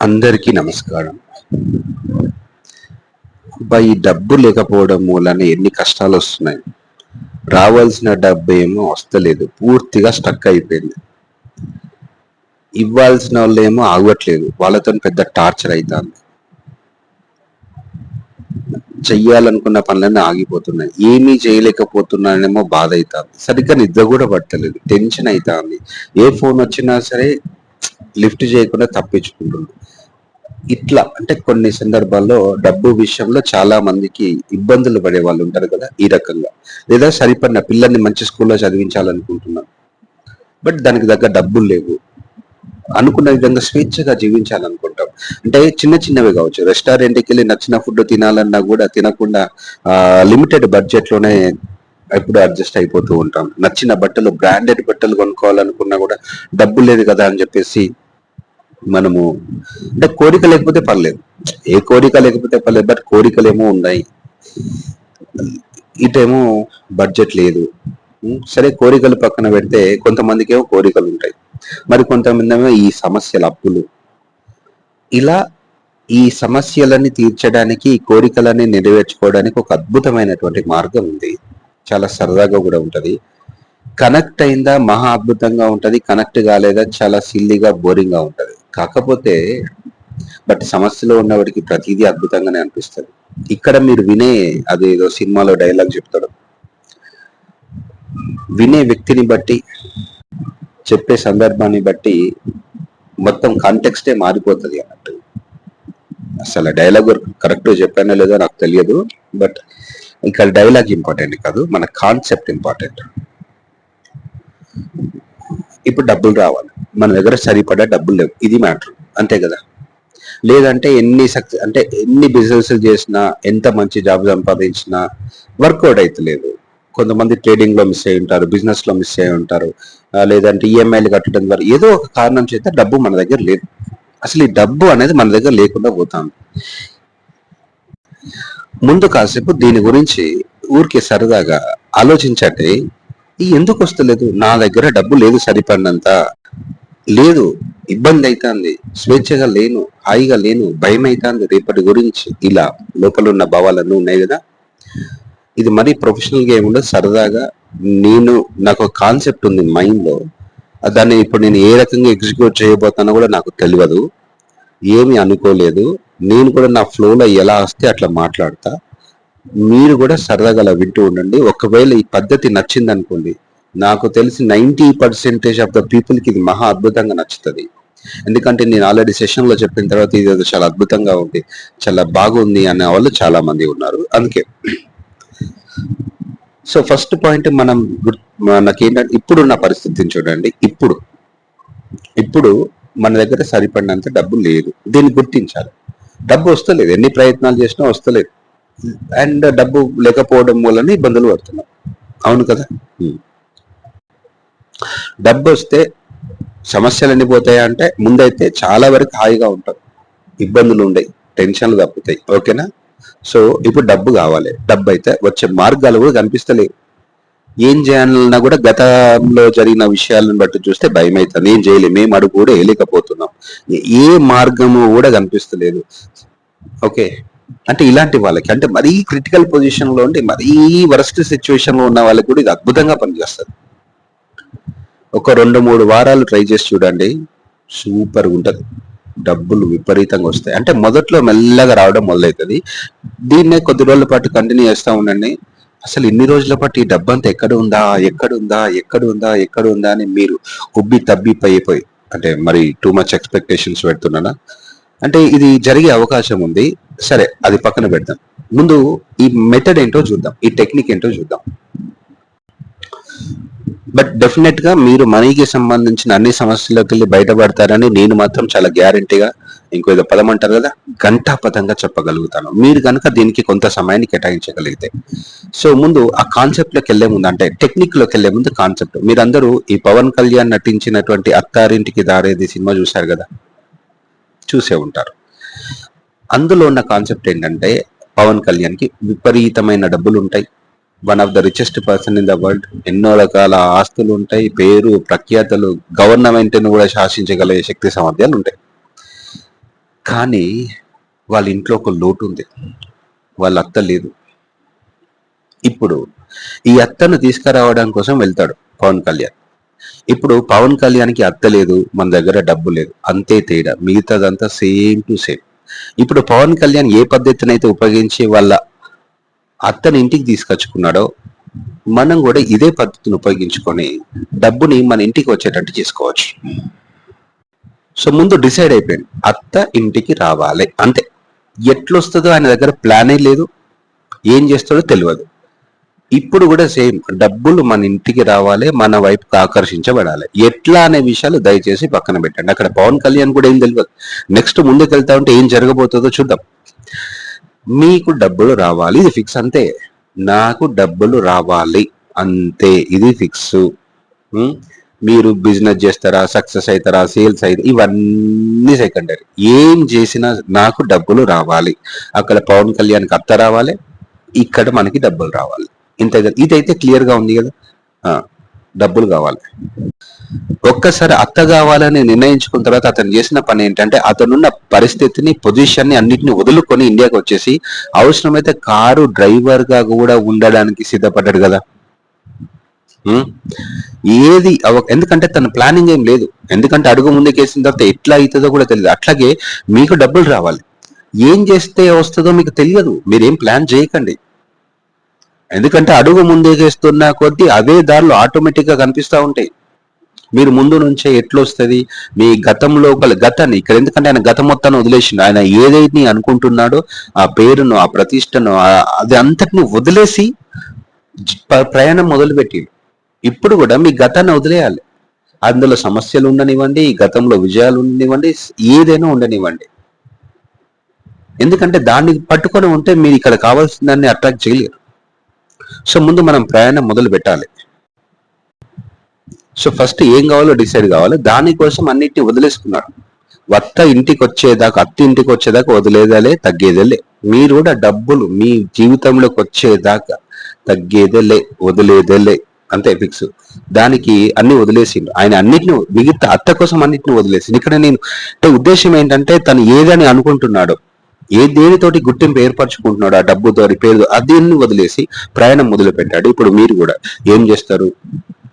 అందరికీ నమస్కారం. ఈ డబ్బు లేకపోవడం మూలన ఎన్ని కష్టాలు వస్తున్నాయి. రావాల్సిన డబ్బు ఏమో వస్తలేదు పూర్తిగా స్టక్ అయిపోయింది. ఇవ్వాల్సిన వాళ్ళు ఏమో ఆగట్లేదు వాళ్ళతో పెద్ద టార్చర్ అవుతుంది చెయ్యాలనుకున్న పనులన్నీ ఆగిపోతున్నాయి ఏమీ చేయలేకపోతున్నానేమో బాధ అవుతుంది సరిగ్గా నిద్ర కూడా పట్టలేదు టెన్షన్ అవుతుంది ఏ ఫోన్ వచ్చినా సరే లిఫ్ట్ చేయకుండా తప్పించుకుంటుంది. ఇట్లా అంటే కొన్ని సందర్భాల్లో డబ్బు విషయంలో చాలా మందికి ఇబ్బందులు పడే వాళ్ళు ఉంటారు కదా ఈ రకంగా. లేదా సరిపడిన పిల్లల్ని మంచి స్కూల్లో చదివించాలనుకుంటున్నాను బట్ దానికి తగ్గ డబ్బులు లేవు. అనుకున్న విధంగా స్వేచ్ఛగా జీవించాలనుకుంటాం. అంటే చిన్న చిన్నవి కావచ్చు. రెస్టారెంట్కి వెళ్ళి నచ్చిన ఫుడ్ తినాలన్నా కూడా తినకుండా లిమిటెడ్ బడ్జెట్లోనే ఎప్పుడు అడ్జస్ట్ అయిపోతూ ఉంటాం. నచ్చిన బట్టలు బ్రాండెడ్ బట్టలు కొనుక్కోవాలనుకున్నా కూడా డబ్బు లేదు కదా అని చెప్పేసి మనము అంటే కోరిక లేకపోతే పర్లేదు. ఏ కోరిక లేకపోతే పర్లేదు బట్ కోరికలు ఏమో ఉన్నాయి. ఇటేమో బడ్జెట్ లేదు. సరే కోరికలు పక్కన పెడితే కొంతమందికి ఏమో కోరికలు ఉంటాయి. మరి కొంతమంది ఏమో ఈ సమస్యల అప్పులు. ఇలా ఈ సమస్యలని తీర్చడానికి ఈ కోరికలని నెరవేర్చుకోవడానికి ఒక అద్భుతమైనటువంటి మార్గం ఉంది. చాలా సరదాగా కూడా ఉంటది. కనెక్ట్ అయిందా? మహా అద్భుతంగా ఉంటది. కనెక్ట్ కాలేదా? చాలా సిల్లీగా బోరింగ్గా ఉంటది. కాకపోతే బట్ సమస్యలో ఉన్నవాడికి ప్రతిదీ అద్భుతంగానే అనిపిస్తుంది. ఇక్కడ మీరు వినే అదేదో సినిమాలో డైలాగ్ చెప్తాడు. వినే వ్యక్తిని బట్టి చెప్పే సందర్భాన్ని బట్టి మొత్తం కాంటెక్స్టే మారిపోతుంది అన్నట్టు. అసలు డైలాగ్ కరెక్ట్ చెప్పానో లేదో నాకు తెలియదు. బట్ ఇక్కడ డైలాగ్ ఇంపార్టెంట్ కాదు మన కాన్సెప్ట్ ఇంపార్టెంట్ ఇప్పుడు డబ్బులు రావాలి. మన దగ్గర సరిపడా డబ్బులు లేవు. ఇది మ్యాటర్ అంతే కదా? లేదంటే ఎన్ని సక్సెస్ అంటే ఎన్ని బిజినెస్ చేసినా ఎంత మంచి జాబ్ సంపాదించినా వర్కౌట్ అవుతలేదు కొంతమంది ట్రేడింగ్లో మిస్ అయి ఉంటారు బిజినెస్లో మిస్ అయి ఉంటారు లేదంటే ఈఎంఐలు కట్టడం ద్వారా ఏదో ఒక కారణం చేత డబ్బు మన దగ్గర లేదు. అసలు ఈ డబ్బు అనేది మన దగ్గర లేకుండా పోతాం ముందు కాసేపు దీని గురించి ఊరికే సరదాగా ఆలోచించండి. ఈ ఎందుకు వస్తలేదు? నా దగ్గర డబ్బు లేదు సరిపడినంత. లేదు ఇబ్బంది అవుతుంది స్వేచ్ఛగా లేను హాయిగా లేను భయం అవుతుంది రేపటి గురించి. ఇలా లోపల ఉన్న భావాలన్నీ ఉన్నాయి కదా? ఇది మరీ ప్రొఫెషనల్గా ఏముండదు సరదాగా. నేను నాకు ఒక కాన్సెప్ట్ ఉంది మైండ్లో దాన్ని ఇప్పుడు నేను ఏ రకంగా ఎగ్జిక్యూట్ చేయబోతానో కూడా నాకు తెలియదు. ఏమి అనుకోలేదు. నేను కూడా నా ఫ్లోలో ఎలా వస్తే అట్లా మాట్లాడతా. మీరు కూడా సరదాగా అలా వింటూ ఉండండి. ఒకవేళ ఈ పద్ధతి నచ్చింది అనుకోండి నాకు తెలిసి నైంటీ పర్సెంటేజ్ ఆఫ్ ద పీపుల్కి ఇది మహా అద్భుతంగా నచ్చుతుంది. ఎందుకంటే నేను ఆల్రెడీ సెషన్లో చెప్పిన తర్వాత ఇది చాలా అద్భుతంగా ఉంది చాలా బాగుంది అనే వాళ్ళు చాలా మంది ఉన్నారు. అందుకే. సో ఫస్ట్ పాయింట్ మనం గుర్- మనకేంటంటే ఇప్పుడున్న పరిస్థితిని చూడండి. ఇప్పుడు ఇప్పుడు మన దగ్గర సరిపడినంత డబ్బు లేదు. దీన్ని గుర్తించాలి. డబ్బు వస్తలేదు. ఎన్ని ప్రయత్నాలు చేసినా వస్తలేదు. అండ్ డబ్బు లేకపోవడం వలన ఇబ్బందులు పడుతున్నాం. అవును కదా. డబ్బు వస్తే సమస్యలు ఎన్ని పోతాయా అంటే ముందైతే చాలా వరకు హాయిగా ఉంటాం. ఇబ్బందులు ఉండయి. టెన్షన్లు తప్పుతాయి. ఓకేనా? సో ఇప్పుడు డబ్బు కావాలి. డబ్బు అయితే వచ్చే మార్గాలు కూడా కనిపిస్తలేవు. ఏం చేయాలన్నా కూడా గతంలో జరిగిన విషయాలను బట్టి చూస్తే భయం అవుతుంది ఏం చేయలేము మేము అడుగు కూడా వేయలేకపోతున్నాం. ఏ మార్గము కూడా కనిపిస్తలేదు. ఓకే. అంటే ఇలాంటి వాళ్ళకి అంటే మరీ క్రిటికల్ పొజిషన్లో ఉండి మరీ వరస్ట్ సిచ్యువేషన్లో ఉన్న వాళ్ళకి కూడా ఇది అద్భుతంగా పనిచేస్తుంది. ఒక రెండు మూడు వారాలు ట్రై చేసి చూడండి. సూపర్ ఉంటుంది. డబ్బులు విపరీతంగా వస్తాయి. అంటే మొదట్లో మెల్లగా రావడం మొదలవుతుంది దీన్నే కొద్ది రోజుల పాటు కంటిన్యూ చేస్తా ఉండండి. అసలు ఇన్ని రోజుల పాటు ఈ డబ్బంతా ఎక్కడ ఉందా ఎక్కడ ఉందా ఎక్కడ ఉందా ఎక్కడ ఉందా అని మీరు ఉబ్బి తబ్బి అయిపోయి అంటే మరి టూ మచ్ ఎక్స్పెక్టేషన్స్ పెడుతున్నానా అంటే ఇది జరిగే అవకాశం ఉంది. సరే అది పక్కన పెడదాం. ముందు ఈ మెథడ్ ఏంటో చూద్దాం. ఈ టెక్నిక్ ఏంటో చూద్దాం. బట్ డెఫినెట్గా మీరు మనీకి సంబంధించిన అన్ని సమస్యలకు వెళ్ళి బయటపడతారని నేను మాత్రం చాలా గ్యారంటీగా ఇంకో ఏదో పదం అంటారు కదా ఘంటాపథంగా చెప్పగలుగుతాను. మీరు కనుక దీనికి కొంత సమయాన్ని కేటాయించగలిగితే. సో ముందు ఆ కాన్సెప్ట్లోకి వెళ్ళే ముందు అంటే టెక్నిక్లోకి వెళ్ళే ముందు కాన్సెప్ట్ మీరందరూ ఈ పవన్ కళ్యాణ్ నటించినటువంటి అత్తారింటికి దారేది సినిమా చూశారు కదా? చూసే ఉంటారు. అందులో ఉన్న కాన్సెప్ట్ ఏంటంటే పవన్ కళ్యాణ్కి విపరీతమైన డబ్బులు ఉంటాయి one of the richest person in the world ఎన్నో రకాల ఆస్తులు ఉంటాయి. పేరు ప్రఖ్యాతలు గవర్నమెంట్ను కూడా శాసించగలిగే శక్తి సామర్థ్యాలు ఉంటాయి. కానీ వాళ్ళ ఇంట్లో ఒక లోటు ఉంది. వాళ్ళ అత్త లేదు. ఇప్పుడు ఈ అత్తను తీసుకురావడం కోసం వెళ్తాడు పవన్ కళ్యాణ్. ఇప్పుడు పవన్ కళ్యాణ్కి అత్త లేదు. మన దగ్గర డబ్బు లేదు. అంతే తేడా. మిగతాదంతా సేమ్ టు సేమ్ ఇప్పుడు పవన్ కళ్యాణ్ ఏ పద్ధతిని అయితే ఉపయోగించి వాళ్ళ అత్తని ఇంటికి తీసుకొచ్చుకున్నాడో మనం కూడా ఇదే పద్ధతిని ఉపయోగించుకొని డబ్బుని మన ఇంటికి వచ్చేటట్టు చేసుకోవచ్చు. సో ముందు డిసైడ్ అయిపోయింది. అత్త ఇంటికి రావాలి. అంతే. ఎట్లొస్తుందో ఆయన దగ్గర ప్లానే లేదు. ఏం చేస్తాడో తెలియదు. ఇప్పుడు కూడా సేమ్. డబ్బులు మన ఇంటికి రావాలి మన వైపుకి ఆకర్షించబడాలి. ఎట్లా అనే విషయాలు దయచేసి పక్కన పెట్టండి. అక్కడ పవన్ కళ్యాణ్ కూడా ఏం తెలియదు. నెక్స్ట్ ముందుకు వెళ్తా ఉంటే ఏం జరగబోతుందో చూద్దాం. మీకు డబ్బులు రావాలి ఇది ఫిక్స్ అంతే. నాకు డబ్బులు రావాలి అంతే ఇది ఫిక్స్ మీరు బిజినెస్ చేస్తారా సక్సెస్ అవుతారా సేల్స్ అయితే ఇవన్నీ సెకండరీ ఏం చేసినా నాకు డబ్బులు రావాలి. అక్కడ పవన్ కళ్యాణ్కి అత్త రావాలి ఇక్కడ మనకి డబ్బులు రావాలి. ఇంత ఇదైతే క్లియర్గా ఉంది కదా? డబ్బులు కావాలి. ఒక్కసారి అత్త కావాలని నిర్ణయించుకున్న తర్వాత అతను చేసిన పని ఏంటంటే అతనున్న పరిస్థితిని పొజిషన్ని అన్నిటిని వదులుకొని ఇండియాకి వచ్చేసి అవసరమైతే కారు డ్రైవర్గా కూడా ఉండడానికి సిద్ధపడ్డాడు కదా. ఏది ఎందుకంటే తన ప్లానింగ్ ఏం లేదు. ఎందుకంటే అడుగు ముందుకేసిన తర్వాత ఎట్లా అవుతుందో కూడా తెలియదు. అట్లాగే మీకు డబ్బులు రావాలి. ఏం చేస్తే వస్తుందో మీకు తెలియదు. మీరేం ప్లాన్ చేయకండి. ఎందుకంటే అడుగు ముందేకేస్తున్న కొద్దీ అదే దారిలో ఆటోమేటిక్గా కనిపిస్తూ ఉంటాయి. మీరు ముందు నుంచే ఎట్లొస్తుంది? మీ గతంలో గల గతాన్ని ఇక్కడ ఎందుకంటే ఆయన గతం మొత్తాన్ని వదిలేసిండు. ఆయన ఏదైతే అనుకుంటున్నాడో ఆ పేరును ఆ ప్రతిష్టను అది అంతటిని వదిలేసి ప్రయాణం మొదలుపెట్టిండు. ఇప్పుడు కూడా మీ గతాన్ని వదిలేయాలి. అందులో సమస్యలు ఉండనివ్వండి గతంలో విజయాలు ఉండనివ్వండి ఏదైనా ఉండనివ్వండి. ఎందుకంటే దాన్ని పట్టుకొని ఉంటే మీరు ఇక్కడ కావాల్సిన దాన్ని అట్రాక్ట్ చేయలేరు. సో ముందు మనం ప్రయాణం మొదలు పెట్టాలి. సో ఫస్ట్ ఏం కావాలో డిసైడ్ కావాలి. దానికోసం అన్నిటిని వదిలేసుకున్నాడు వత్త ఇంటికి వచ్చేదాకా అత్త ఇంటికి వచ్చేదాకా వదిలేదలే తగ్గేదేలే. మీరు కూడా డబ్బులు మీ జీవితంలోకి వచ్చేదాకా తగ్గేదేలే వదిలేదేలే. అంతే ఫిక్స్ దానికి అన్ని వదిలేసిండు. ఆయన అన్నిటిని మిగతా అత్త కోసం అన్నిటిని వదిలేసిండు. ఇక్కడ నేను అంటే ఉద్దేశం ఏంటంటే తను ఏదని అనుకుంటున్నాడో ఏ దేనితోటి గుర్తింపు ఏర్పరచుకుంటున్నాడు ఆ డబ్బుతో పేరు అదేన్ని వదిలేసి ప్రయాణం మొదలు పెట్టాడు ఇప్పుడు మీరు కూడా ఏం చేస్తారు?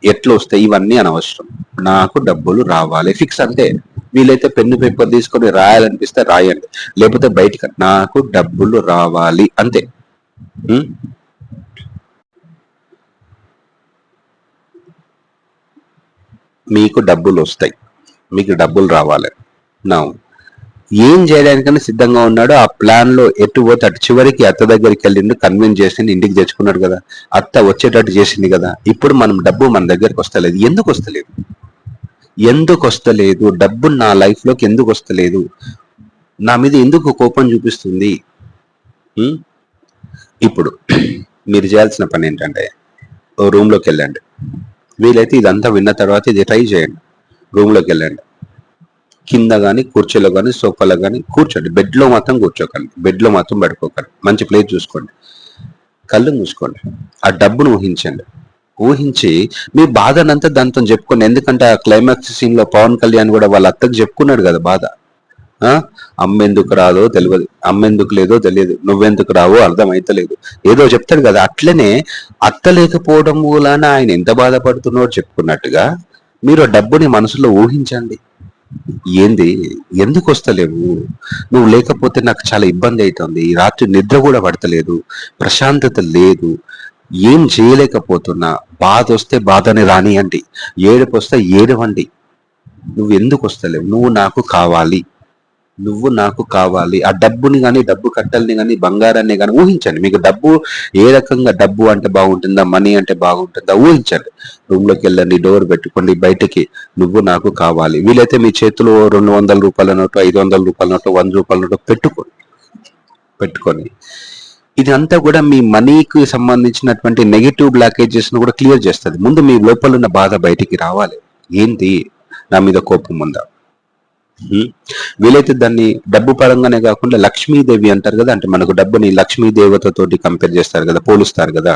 ఎట్లా వస్తాయి? ఇవన్నీ అనవసరం. నాకు డబ్బులు రావాలి. ఫిక్స్ అంతే. వీలైతే పెన్ను పేపర్ తీసుకొని రాయాలనిపిస్తే రాయండి. లేకపోతే బయటికి నాకు డబ్బులు రావాలి. అంతే. మీకు డబ్బులు వస్తాయి. మీకు డబ్బులు రావాలి. నా. ఏం చేయడానికైనా సిద్ధంగా ఉన్నాడో ఆ ప్లాన్లో ఎటు పోతే అటు చివరికి అత్త దగ్గరికి వెళ్ళిండు కన్విన్స్ చేసి ఇంటికి తెచ్చుకున్నాడు కదా. అత్త వచ్చేటట్టు చేసింది కదా. ఇప్పుడు మనం డబ్బు మన దగ్గరికి వస్తలేదు. ఎందుకు వస్తలేదు? ఎందుకు వస్తలేదు? డబ్బు నా లైఫ్లోకి ఎందుకు వస్తలేదు? నా మీద ఎందుకు కోపం చూపిస్తుంది? ఇప్పుడు మీరు చేయాల్సిన పని ఏంటంటే ఓ రూమ్లోకి వెళ్ళండి. వీలైతే ఇదంతా విన్న తర్వాత ఇది ట్రై చేయండి. రూమ్లోకి వెళ్ళండి. కింద కానీ కుర్చీలో కానీ సోఫాలో కానీ కూర్చోండి. బెడ్లో మాత్రం కూర్చోకండి. బెడ్లో మాత్రం పడుకోకండి. మంచి ప్లేస్ చూసుకోండి. కళ్ళు మూసుకోండి. ఆ డబ్బును ఊహించండి. ఊహించి మీ బాధనంతా దాంతో చెప్పుకోండి. ఎందుకంటే ఆ క్లైమాక్స్ సీన్లో పవన్ కళ్యాణ్ కూడా వాళ్ళ అత్తకు చెప్పుకున్నాడు కదా బాధ. అమ్మెందుకు రాదో తెలియదు అమ్మెందుకు లేదో తెలియదు. నువ్వెందుకు రావో అర్థమైతలేదు. ఏదో చెప్తాడు కదా. అట్లనే అత్త లేకపోవడం వలన ఆయన ఎంత బాధపడుతున్నాడో చెప్పుకున్నట్టుగా మీరు ఆ డబ్బుని మనసులో ఊహించండి. ఏంది? ఎందుకు వస్తలేవు? నువ్వు లేకపోతే నాకు చాలా ఇబ్బంది అవుతుంది రాత్రి నిద్ర కూడా పడతలేదు. ప్రశాంతత లేదు. ఏం చేయలేకపోతున్నా. బాధ వస్తే బాధని రానియండి. ఏడుపు వస్తే ఏడవండి. నువ్వు ఎందుకు వస్తలేవు? నువ్వు నాకు కావాలి. నువ్వు నాకు కావాలి. ఆ డబ్బుని కానీ డబ్బు కట్టల్ని కానీ బంగారాన్ని కానీ ఊహించండి. మీకు డబ్బు ఏ రకంగా డబ్బు అంటే బాగుంటుందా మనీ అంటే బాగుంటుందా ఊహించండి. రూమ్లోకి వెళ్ళండి డోర్ పెట్టుకోండి బయటికి. నువ్వు నాకు కావాలి. వీలైతే మీ చేతిలో రెండు వందల రూపాయల నోటు ఐదు వందల రూపాయల నోటు వంద రూపాయల నోటు పెట్టుకోండి. పెట్టుకొని. ఇది అంతా కూడా మీ మనీకి సంబంధించినటువంటి నెగిటివ్ బ్లాకేజెస్ను కూడా క్లియర్ చేస్తుంది. ముందు మీ లోపల ఉన్న బాధ బయటికి రావాలి. ఏంటి నా మీద కోపం ఉందా? వీలైతే దాన్ని డబ్బు పరంగానే కాకుండా లక్ష్మీదేవి అంటారు కదా అంటే మనకు డబ్బుని లక్ష్మీ దేవతతోటి కంపేర్ చేస్తారు కదా పోలుస్తారు కదా.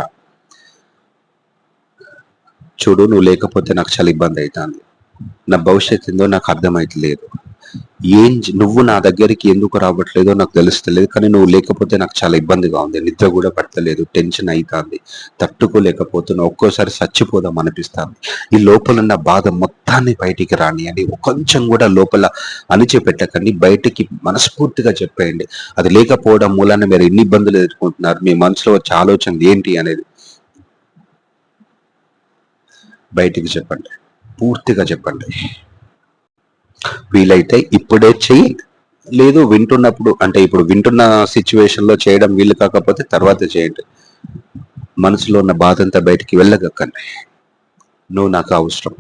చూడు నువ్వు లేకపోతే నాకు చాలా ఇబ్బంది అవుతుంది. నా భవిష్యత్తు ఏందో నాకు అర్థమైతలేదు. ఏం నువ్వు నా దగ్గరికి ఎందుకు రావట్లేదో నాకు తెలుస్తలేదు కానీ నువ్వు లేకపోతే నాకు చాలా ఇబ్బందిగా ఉంది. నిద్ర కూడా పడతలేదు టెన్షన్ అవుతుంది తట్టుకోలేకపోతున్నా ఒక్కోసారి చచ్చిపోదాం అనిపిస్తుంది. ఈ లోపల ఉన్న బాధ మొత్తాన్ని బయటికి రాని అని కొంచెం కూడా లోపల అణిచిపెట్టకండి. బయటికి మనస్ఫూర్తిగా చెప్పేయండి. అది లేకపోవడం మూలాన మీరు ఎన్ని ఇబ్బందులు ఎదుర్కొంటున్నారు? మీ మనసులో వచ్చే ఆలోచన ఏంటి అనేది బయటికి చెప్పండి. పూర్తిగా చెప్పండి. వీలైతే ఇప్పుడే చెయ్యి. లేదు వింటున్నప్పుడు అంటే ఇప్పుడు వింటున్న సిచ్యువేషన్లో చేయడం వీలు కాకపోతే తర్వాత చేయండి. మనసులో ఉన్న బాధ అంతా బయటికి వెళ్ళగక్కండి. నువ్వు నాకు అవసరం.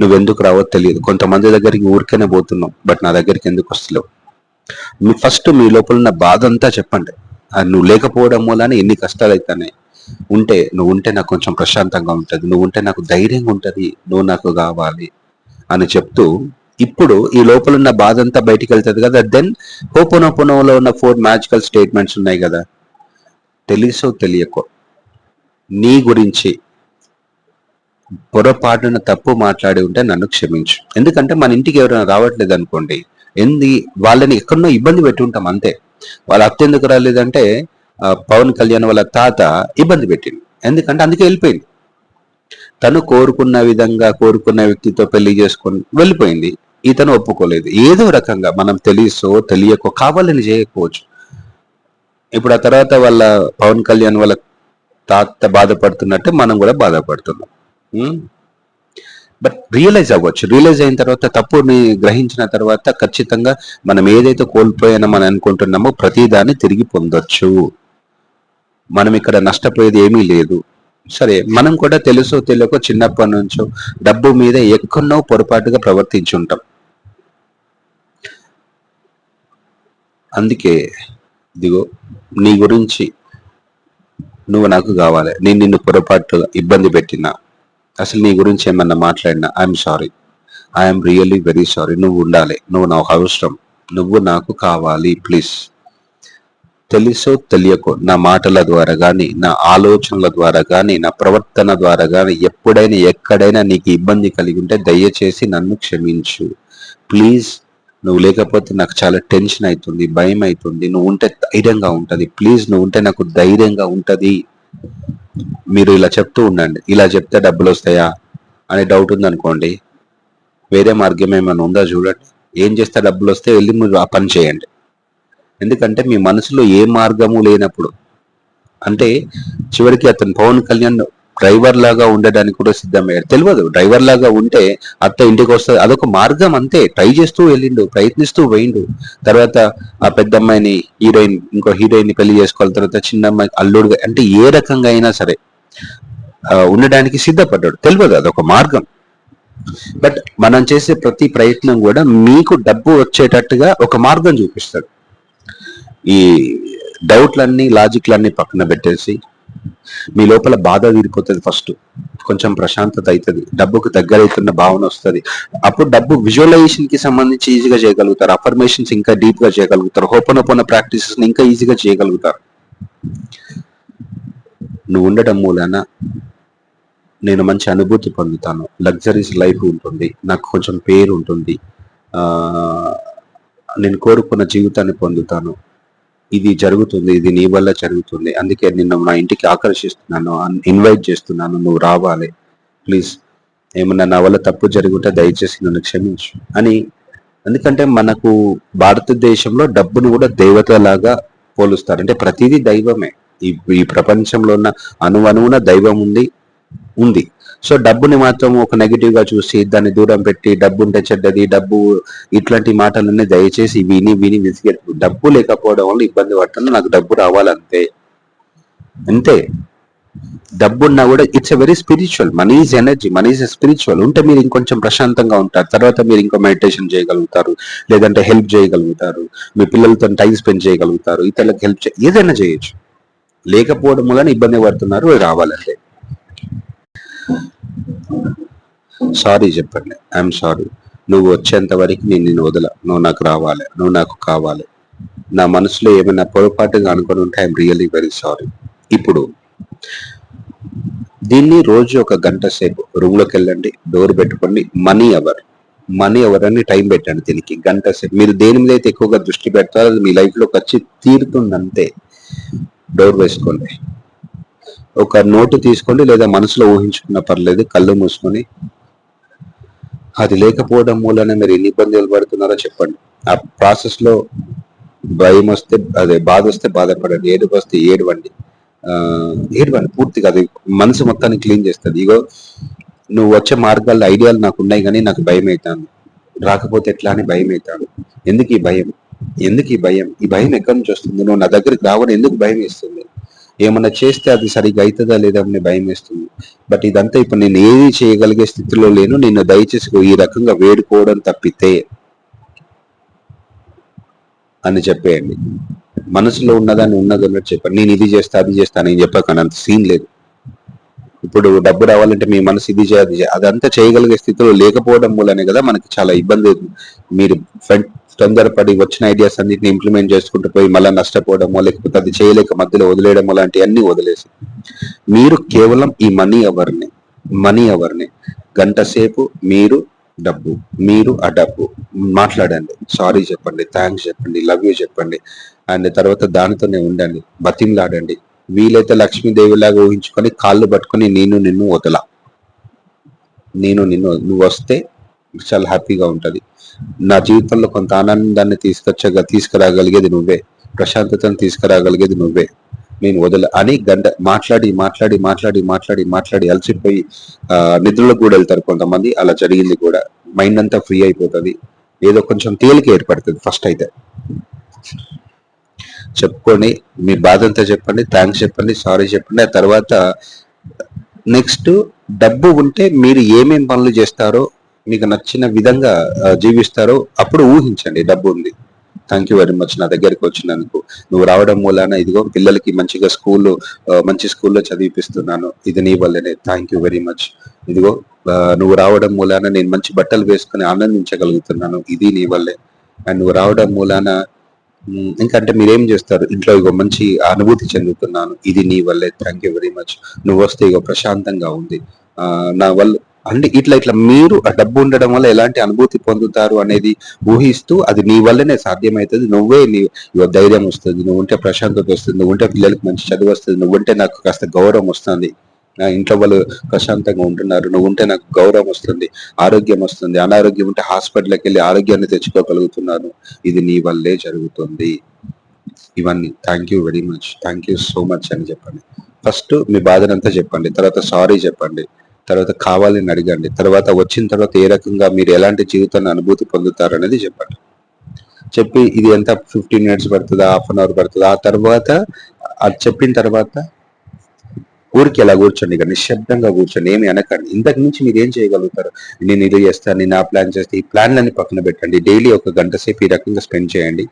నువ్వెందుకు రావో తెలియదు. కొంతమంది దగ్గరికి ఊరికేనే పోతున్నావు బట్ నా దగ్గరికి ఎందుకు వస్తలేవు? మీ ఫస్ట్ మీ లోపల ఉన్న బాధ అంతా చెప్పండి. అది నువ్వు లేకపోవడం మూలాన ఎన్ని కష్టాలు అవుతున్నాయి ఉంటే నువ్వు ఉంటే నాకు కొంచెం ప్రశాంతంగా ఉంటుంది. నువ్వు ఉంటే నాకు ధైర్యంగా ఉంటుంది. నువ్వు నాకు కావాలి అని చెప్తూ ఇప్పుడు ఈ లోపల ఉన్న బాధ అంతా బయటికి వెళ్తుంది కదా దెన్ హోపోనోపోనోలో ఉన్న ఫోర్ మ్యాజికల్ స్టేట్మెంట్స్ ఉన్నాయి కదా. తెలుసో తెలియకో నీ గురించి పొరపాటున తప్పు మాట్లాడి ఉంటే నన్ను క్షమించు. ఎందుకంటే మన ఇంటికి ఎవరైనా రావట్లేదు అనుకోండి ఎంది వాళ్ళని ఎక్కడనో ఇబ్బంది పెట్టి ఉంటాం అంతే. వాళ్ళ అత్త ఎందుకు రాలేదంటే పవన్ కళ్యాణ్ వాళ్ళ తాత ఇబ్బంది పెట్టింది ఎందుకంటే అందుకే వెళ్ళిపోయింది తను కోరుకున్న విధంగా కోరుకున్న వ్యక్తితో పెళ్ళి చేసుకొని వెళ్ళిపోయింది. ఇతను ఒప్పుకోలేదు. ఏదో రకంగా మనం తెలియసో తెలియకో కావాలని చేయకపోవచ్చు. ఇప్పుడు ఆ తర్వాత వాళ్ళ పవన్ కళ్యాణ్ వాళ్ళ తాత బాధపడుతున్నట్టే మనం కూడా బాధపడుతున్నాం. బట్ రియలైజ్ అవ్వచ్చు. రియలైజ్ అయిన తర్వాత తప్పుని గ్రహించిన తర్వాత ఖచ్చితంగా మనం ఏదైతే కోల్పోయానో అనుకుంటున్నామో ప్రతిదాన్ని తిరిగి పొందొచ్చు. మనం ఇక్కడ నష్టపోయేది ఏమీ లేదు. సరే మనం కూడా తెలుసు తెలియక చిన్నప్పటి నుంచో డబ్బు మీద ఎక్కడో పొరపాటుగా ప్రవర్తించి ఉంటాం. అందుకే ఇదిగో నీ గురించి నువ్వు నాకు కావాలి. నేను నిన్ను పొరపాటుగా ఇబ్బంది పెట్టినా. అసలు నీ గురించి ఏమన్నా మాట్లాడినా I'm sorry I'm really very sorry నువ్వు ఉండాలి. నువ్వు నాకు అవసరం నువ్వు నాకు కావాలి ప్లీజ్ తెలుసో తెలియకో నా మాటల ద్వారా కానీ నా ఆలోచనల ద్వారా కానీ నా ప్రవర్తన ద్వారా కానీ ఎప్పుడైనా ఎక్కడైనా నీకు ఇబ్బంది కలిగి ఉంటే దయచేసి నన్ను క్షమించు. ప్లీజ్ నువ్వు లేకపోతే నాకు చాలా టెన్షన్ అవుతుంది భయం అవుతుంది నువ్వు ఉంటే ధైర్యంగా ఉంటుంది. ప్లీజ్ నువ్వు ఉంటే నాకు ధైర్యంగా ఉంటుంది. మీరు ఇలా చెప్తూ ఉండండి. ఇలా చెప్తే డబ్బులు వస్తాయా? అనే డౌట్ ఉందనుకోండి. వేరే మార్గం ఏమైనా ఉందా చూడండి. ఏం చేస్తే డబ్బులు వస్తే వెళ్ళి మీరు ఆ పని చేయండి. ఎందుకంటే మీ మనసులో ఏ మార్గము లేనప్పుడు. అంటే చివరికి అతను పవన్ కళ్యాణ్ డ్రైవర్ లాగా ఉండడానికి కూడా సిద్ధమయ్యాడు. తెలియదు డ్రైవర్ లాగా ఉంటే అత్త ఇంటికి వస్తుంది. అదొక మార్గం అంతే. ట్రై చేస్తూ వెళ్ళిండు ప్రయత్నిస్తూ పోయిండు. తర్వాత ఆ పెద్ద అమ్మాయిని హీరోయిన్ ఇంకో హీరోయిన్ని పెళ్ళి చేసుకోవాలి. తర్వాత చిన్న అమ్మాయి అల్లుడుగా అంటే ఏ రకంగా అయినా సరే ఉండడానికి సిద్ధపడ్డాడు. తెలియదు అదొక మార్గం. బట్ మనం చేసే ప్రతి ప్రయత్నం కూడా మీకు డబ్బు వచ్చేటట్టుగా ఒక మార్గం చూపిస్తాడు. ఈ డౌట్లన్నీ లాజిక్లన్నీ పక్కన పెట్టేసి మీ లోపల బాధ తీరిపోతుంది ఫస్ట్. కొంచెం ప్రశాంతత అవుతుంది డబ్బుకు దగ్గర అవుతున్న భావన వస్తుంది. అప్పుడు డబ్బు విజువలైజేషన్కి సంబంధించి ఈజీగా చేయగలుగుతారు. అఫర్మేషన్స్ ఇంకా డీప్గా చేయగలుగుతారు. హోపనోపన ప్రాక్టీసెస్ ఇంకా ఈజీగా చేయగలుగుతారు. నువ్వు ఉండటం మూలాన నేను మంచి అనుభూతి పొందుతాను. లగ్జరీస్ లైఫ్ ఉంటుంది. నాకు కొంచెం పేరు ఉంటుంది నేను కోరుకున్న జీవితాన్ని పొందుతాను. ఇది జరుగుతుంది ఇది నీ వల్ల జరుగుతుంది. అందుకే నిన్ను నా ఇంటికి ఆకర్షిస్తున్నాను ఇన్వైట్ చేస్తున్నాను నువ్వు రావాలి. ప్లీజ్ ఏమన్నా నా వల్ల తప్పు జరుగుంటే దయచేసి నన్ను క్షమించు అని. ఎందుకంటే మనకు భారతదేశంలో డబ్బును కూడా దేవతలాగా పోలుస్తారు. అంటే ప్రతిదీ దైవమే. ఈ ఈ ప్రపంచంలో ఉన్న అణువణువున దైవం ఉంది ఉంది. సో డబ్బుని మాత్రం ఒక నెగిటివ్గా చూసి దాన్ని దూరం పెట్టి డబ్బు ఉంటే చెడ్డది డబ్బు ఇట్లాంటి మాటలన్నీ దయచేసి విని విని విసిగే డబ్బు లేకపోవడం వల్ల ఇబ్బంది పడుతున్నా నాకు డబ్బు రావాలంతే. అంతే. డబ్బు ఉన్నా కూడా it's a very spiritual money is energy money is spiritual ఉంటే మీరు ఇంకొంచెం ప్రశాంతంగా ఉంటారు తర్వాత మీరు ఇంకో మెడిటేషన్ చేయగలుగుతారు లేదంటే హెల్ప్ చేయగలుగుతారు మీ పిల్లలతో టైం స్పెండ్ చేయగలుగుతారు ఇతరులకు హెల్ప్ చే ఏదైనా చేయొచ్చు. లేకపోవడం వలన ఇబ్బంది పడుతున్నారు రావాలంటే సారీ చెప్పండి. ఐఎమ్ సారీ నువ్వు వచ్చేంత వరకు నేను నేను వదల. నువ్వు నాకు రావాలి. నువ్వు నాకు కావాలి. నా మనసులో ఏమైనా పొరపాటుగా అనుకుని ఉంటే ఐఎమ్ రియల్లీ వెరీ సారీ ఇప్పుడు దీన్ని రోజు ఒక గంట సేపు రూమ్లోకి వెళ్ళండి డోర్ పెట్టుకోండి. మనీ అవర్ మనీ ఎవరని టైం పెట్టండి దీనికి. గంట సేపు. మీరు దేని మీద అయితే ఎక్కువగా దృష్టి పెడతారో అది మీ లైఫ్లోకి వచ్చి తీరుతుందంతే. డోర్ వేసుకోండి. ఒక నోటు తీసుకోండి లేదా మనసులో ఊహించుకున్న పర్లేదు కళ్ళు మూసుకొని. అది లేకపోవడం మూలన మీరు ఎన్ని ఇబ్బందులు పడుతున్నారో చెప్పండి. ఆ ప్రాసెస్లో భయం వస్తే అదే బాధ వస్తే బాధపడండి ఏడుపు వస్తే ఏడవండి. ఏడవండి పూర్తిగా అది మనసు మొత్తాన్ని క్లీన్ చేస్తుంది. ఇగో నువ్వు వచ్చే మార్గాల్లో ఐడియాలు నాకు ఉన్నాయి కానీ నాకు భయం అవుతాను రాకపోతే ఎట్లా అని భయం అవుతాను ఎందుకు ఈ భయం? ఎందుకు ఈ భయం? ఈ భయం ఎక్కడి నుంచి వస్తుంది? నువ్వు నా దగ్గరికి రావడం ఎందుకు భయం ఇస్తుంది ఏమన్నా చేస్తే అది సరిగ్గా అవుతుందా లేదా అని భయం వేస్తుంది. బట్ ఇదంతా ఇప్పుడు నేను ఏది చేయగలిగే స్థితిలో లేను. నిన్ను దయచేసి ఈ రకంగా వేడుకోవడం తప్పితే అని చెప్పేయండి. మనసులో ఉన్నదాన్ని ఉన్నదన్నట్టు చెప్పండి. నేను ఇది చేస్తా అది చేస్తా నేను చెప్పాక అంత సీన్ లేదు. ఇప్పుడు డబ్బు రావాలంటే మీ మనసు ఇది చేయాలి అదంతా చేయగలిగే స్థితిలో లేకపోవడం మూలనే కదా మనకి చాలా ఇబ్బంది మీరు తొందరపడి వచ్చిన ఐడియాస్ అన్నింటిని ఇంప్లిమెంట్ చేసుకుంటూ పోయి మళ్ళీ నష్టపోవడమో లేకపోతే అది చేయలేక మధ్యలో వదిలేయడమో లాంటివన్నీ వదిలేసి మీరు కేవలం ఈ మనీ అవర్ని మనీ అవర్ని గంట సేపు మీరు డబ్బు మీరు ఆ డబ్బు మాట్లాడండి. సారీ చెప్పండి థ్యాంక్స్ చెప్పండి లవ్ యూ చెప్పండి. అండ్ తర్వాత దానితోనే ఉండండి బతిమ్లాడండి. వీలైతే లక్ష్మీదేవిలాగా ఊహించుకొని కాళ్ళు పట్టుకొని నేను నిన్ను వదల. నేను నిన్ను నువ్వు వస్తే చాలా హ్యాపీగా ఉంటుంది. నా జీవితంలో కొంత ఆనందాన్ని తీసుకొచ్చగా తీసుకురాగలిగేది నువ్వే. ప్రశాంతతను తీసుకురాగలిగేది నువ్వే. నేను వదల అని గంట మాట్లాడి మాట్లాడి మాట్లాడి మాట్లాడి మాట్లాడి అలసిపోయి నిద్రలకు నిద్రలో కూడా వెళ్తారు కొంతమంది. అలా జరిగింది కూడా. మైండ్ అంతా ఫ్రీ అయిపోతుంది. ఏదో కొంచెం తేలిక ఏర్పడుతుంది ఫస్ట్ అయితే. చెప్పుకొని మీ బాధ అంతా చెప్పండి థ్యాంక్స్ చెప్పండి సారీ చెప్పండి. ఆ తర్వాత నెక్స్ట్ డబ్బు ఉంటే మీరు ఏమేం పనులు చేస్తారో మీకు నచ్చిన విధంగా జీవిస్తారో అప్పుడు ఊహించండి డబ్బు ఉంది. థ్యాంక్ యూ వెరీ మచ్ నా దగ్గరికి వచ్చినందుకు. నువ్వు రావడం మూలాన ఇదిగో పిల్లలకి మంచిగా స్కూల్లో మంచి స్కూల్లో చదివిపిస్తున్నాను. ఇది నీ వల్లనే. థ్యాంక్ యూ వెరీ మచ్ ఇదిగో నువ్వు రావడం మూలాన నేను మంచి బట్టలు వేసుకుని ఆనందించగలుగుతున్నాను. ఇది నీ వల్లే. అండ్ నువ్వు రావడం మూలాన ఇంకంటే మీరేం చేస్తారు? ఇంట్లో ఇగో మంచి అనుభూతి చెందుతున్నాను. ఇది నీ వల్లే. థ్యాంక్ యూ వెరీ మచ్ నువ్వు వస్తే ఇగో ప్రశాంతంగా ఉంది. నా వల్ల అంటే ఇట్లా ఇట్లా మీరు ఆ డబ్బు ఉండడం వల్ల ఎలాంటి అనుభూతి పొందుతారు అనేది ఊహిస్తూ అది నీ వల్లనే సాధ్యమవుతుంది నువ్వే నీ ధైర్యం వస్తుంది. నువ్వు ఉంటే ప్రశాంతత వస్తుంది. నువ్వు ఉంటే పిల్లలకి మంచి చదువు వస్తుంది. నువ్వు ఉంటే నాకు కాస్త గౌరవం వస్తుంది. నా ఇంట్లో వాళ్ళు ప్రశాంతంగా ఉంటున్నారు. నువ్వు ఉంటే నాకు గౌరవం వస్తుంది ఆరోగ్యం వస్తుంది. అనారోగ్యం ఉంటే హాస్పిటల్కి వెళ్ళి ఆరోగ్యాన్ని తెచ్చుకోగలుగుతున్నాను. ఇది నీ వల్లే జరుగుతుంది. ఇవన్నీ. Thank you very much thank you so much అని చెప్పండి. ఫస్ట్ మీ బాధనంతా చెప్పండి. తర్వాత సారీ చెప్పండి. తర్వాత కావాలని అడగండి. తర్వాత వచ్చిన తర్వాత ఏ రకంగా మీరు ఎలాంటి జీవితాన్ని అనుభూతి పొందుతారు అనేది చెప్పండి. చెప్పి ఇది ఎంత? ఫిఫ్టీన్ మినిట్స్ పడుతుందా? హాఫ్ అన్ అవర్ పడుతుందా? ఆ తర్వాత అది చెప్పిన తర్వాత ఊరికి ఎలా కూర్చోండి ఇక నిశ్శబ్దంగా కూర్చోండి ఏమి అనకండి. ఇంతకు నుంచి మీరు ఏం చేయగలుగుతారు? నేను ఇది చేస్తాను నేను ఆ ప్లాన్ చేస్తే ఈ ప్లాన్లన్నీ పక్కన పెట్టండి. డైలీ ఒక గంట సేపు ఈ రకంగా స్పెండ్ చేయండి.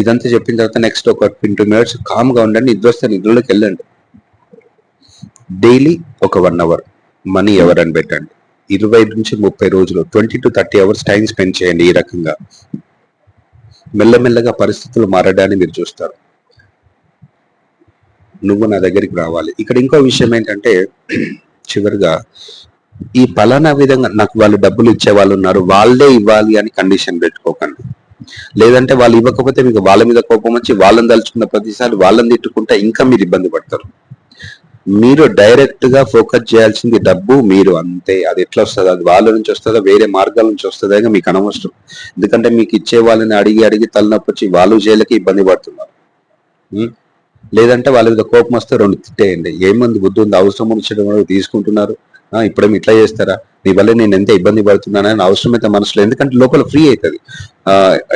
ఇదంతా చెప్పిన తర్వాత నెక్స్ట్ ఒక ట్వంటీ మినిట్స్ కామ్గా ఉండండి నిద్ర వస్తే నిద్రలోకి వెళ్ళండి. డైలీ ఒక వన్ అవర్ మనీ ఎవర్ అని పెట్టండి. ఇరవై నుంచి ముప్పై రోజులు twenty to thirty hours time spend చేయండి ఈ రకంగా. మెల్లమెల్లగా పరిస్థితులు మారడాన్ని మీరు చూస్తారు. నువ్వు నా దగ్గరికి రావాలి. ఇక్కడ ఇంకో విషయం ఏంటంటే చివరిగా ఈ పలానా విధంగా నాకు వాళ్ళు డబ్బులు ఇచ్చే వాళ్ళు ఉన్నారు వాళ్ళే ఇవ్వాలి అని కండిషన్ పెట్టుకోకండి. లేదంటే వాళ్ళు ఇవ్వకపోతే మీకు వాళ్ళ మీద కోపం వచ్చి వాళ్ళని తలుచుకున్న ప్రతిసారి వాళ్ళని తిట్టుకుంటే ఇంకా మీరు ఇబ్బంది పడతారు. మీరు డైరెక్ట్గా ఫోకస్ చేయాల్సింది డబ్బు మీరు అంతే. అది ఎట్లా వస్తుంది? అది వాళ్ళ నుంచి వస్తుందా? వేరే మార్గాల నుంచి వస్తుందా? మీకు అనవసరం. ఎందుకంటే మీకు ఇచ్చే వాళ్ళని అడిగి అడిగి తలనొప్పి వచ్చి వాళ్ళు చేయలేక ఇబ్బంది పడుతున్నారు. లేదంటే వాళ్ళ మీద కోపం వస్తే రెండు తిట్టేయండి. ఏమంది బుద్ధి ఉంది? అవసరం ఉంచడం తీసుకుంటున్నారు. ఇప్పుడేమి ఇట్లా చేస్తారా? నీ వల్ల నేను ఎంత ఇబ్బంది పడుతున్నానని అవసరమైతే మనసులో ఎందుకంటే లోపల ఫ్రీ అవుతుంది.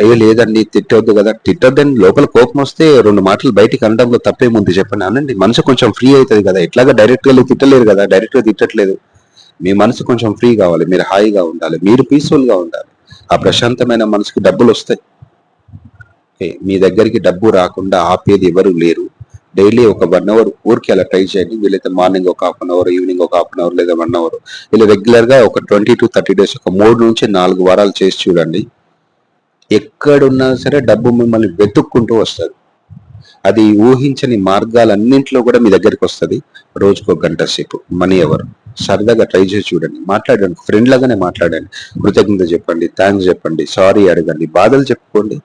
అయ్యో లేదండి తిట్టొద్దు కదా. తిట్టొద్దని లోపల కోపం వస్తే రెండు మాటలు బయటికి అనడంలో తప్పేముంది చెప్పండి. అనండి మనసు కొంచెం ఫ్రీ అవుతుంది కదా. ఎట్లాగా డైరెక్ట్గా తిట్టలేరు కదా. డైరెక్ట్గా తిట్టట్లేదు. మీ మనసు కొంచెం ఫ్రీ కావాలి. మీరు హాయిగా ఉండాలి. మీరు పీస్ఫుల్గా ఉండాలి. ఆ ప్రశాంతమైన మనసుకి డబ్బులు వస్తాయి. మీ దగ్గరికి డబ్బు రాకుండా ఆపేది ఎవరు లేరు. డైలీ ఒక వన్ అవర్ ఊరికి అలా ట్రై చేయండి. వీలైతే మార్నింగ్ ఒక హాఫ్ అన్ అవర్ ఈవినింగ్ ఒక హాఫ్ అన్ అవర్ లేదా వన్ అవర్. ఇలా రెగ్యులర్గా ఒక ట్వంటీ టు థర్టీ డేస్ ఒక మూడు నుంచి నాలుగు వారాలు చేసి చూడండి. ఎక్కడున్నా సరే డబ్బు మిమ్మల్ని వెతుక్కుంటూ వస్తుంది. అది ఊహించని మార్గాలన్నింటిలో కూడా మీ దగ్గరికి వస్తుంది. రోజుకు ఒక గంట సేపు మనీ ఎవరు సరదాగా ట్రై చేసి చూడండి. మాట్లాడండి. ఫ్రెండ్ లాగానే మాట్లాడండి. కృతజ్ఞత చెప్పండి. థ్యాంక్స్ చెప్పండి. సారీ అడగండి. బాధలు చెప్పుకోండి.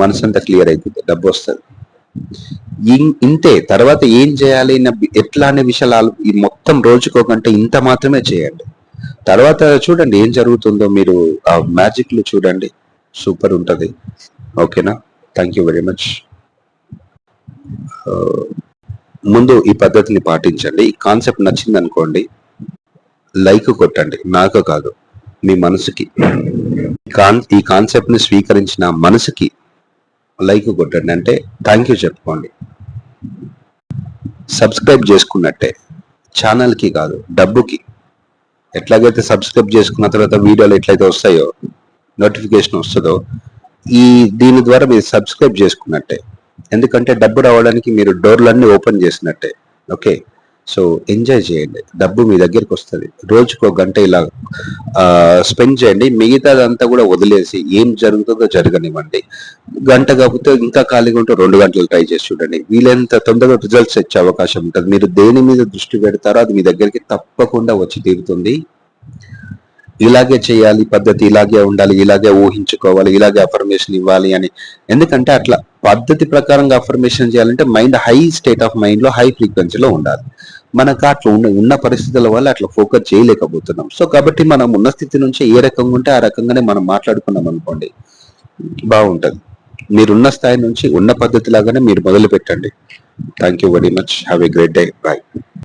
మనసు అంతా క్లియర్ అయిపోతుంది డబ్బు వస్తుంది. ఇంతే తర్వాత ఏం చేయాలి ఎట్లా అనే విషయాలు ఈ మొత్తం రోజుకో గంట ఇంత మాత్రమే చేయండి. తర్వాత చూడండి ఏం జరుగుతుందో మీరు ఆ మ్యాజిక్లు చూడండి సూపర్ ఉంటది. ఓకేనా? థ్యాంక్ యూ వెరీ మచ్ ముందు ఈ పద్ధతిని పాటించండి. ఈ కాన్సెప్ట్ నచ్చింది అనుకోండి లైక్ కొట్టండి. నాకు కాదు మీ మనసుకి. కాన్ ఈ కాన్సెప్ట్ని స్వీకరించిన మనసుకి లైక్ కొట్టండి అంటే థ్యాంక్ యూ చెప్పుకోండి. సబ్స్క్రైబ్ చేసుకున్నట్టే ఛానల్కి కాదు డబ్బుకి. ఎట్లాగైతే సబ్స్క్రైబ్ చేసుకున్న తర్వాత వీడియోలు ఎట్లయితే వస్తాయో నోటిఫికేషన్ వస్తుందో ఈ దీని ద్వారా మీరు సబ్స్క్రైబ్ చేసుకున్నట్టే. ఎందుకంటే డబ్బు రావడానికి మీరు డోర్లన్నీ ఓపెన్ చేసినట్టే. ఓకే? సో ఎంజాయ్ చేయండి. డబ్బు మీ దగ్గరికి వస్తుంది. రోజుకు ఒక గంట ఇలా స్పెండ్ చేయండి. మిగతాదంతా కూడా వదిలేసి ఏం జరుగుతుందో జరగనివ్వండి. గంట కాకపోతే ఇంకా ఖాళీగా ఉంటే రెండు గంటలు ట్రై చేసి చూడండి. వీలైనంత తొందరగా రిజల్ట్స్ వచ్చే అవకాశం ఉంటుంది. మీరు దేని మీద దృష్టి పెడతారో అది మీ దగ్గరికి తప్పకుండా వచ్చి తీరుతుంది. ఇలాగే చేయాలి పద్ధతి ఇలాగే ఉండాలి ఇలాగే ఊహించుకోవాలి ఇలాగే అఫర్మేషన్ ఇవ్వాలి అని. ఎందుకంటే అట్లా పద్ధతి ప్రకారంగా అఫర్మేషన్ చేయాలంటే మైండ్ హై స్టేట్ ఆఫ్ మైండ్లో హై ఫ్రీక్వెన్సీలో ఉండాలి. మనకు అట్లా ఉన్న ఉన్న పరిస్థితుల వల్ల అట్లా ఫోకస్ చేయలేకపోతున్నాం. సో కాబట్టి మనం ఉన్న స్థితి నుంచి ఏ రకంగా ఉంటే ఆ రకంగానే మనం మాట్లాడుకున్నాం అనుకోండి బాగుంటది. మీరున్న స్థాయి నుంచి ఉన్న పద్ధతి లాగానే మీరు మొదలు పెట్టండి thank you very much have a great day bye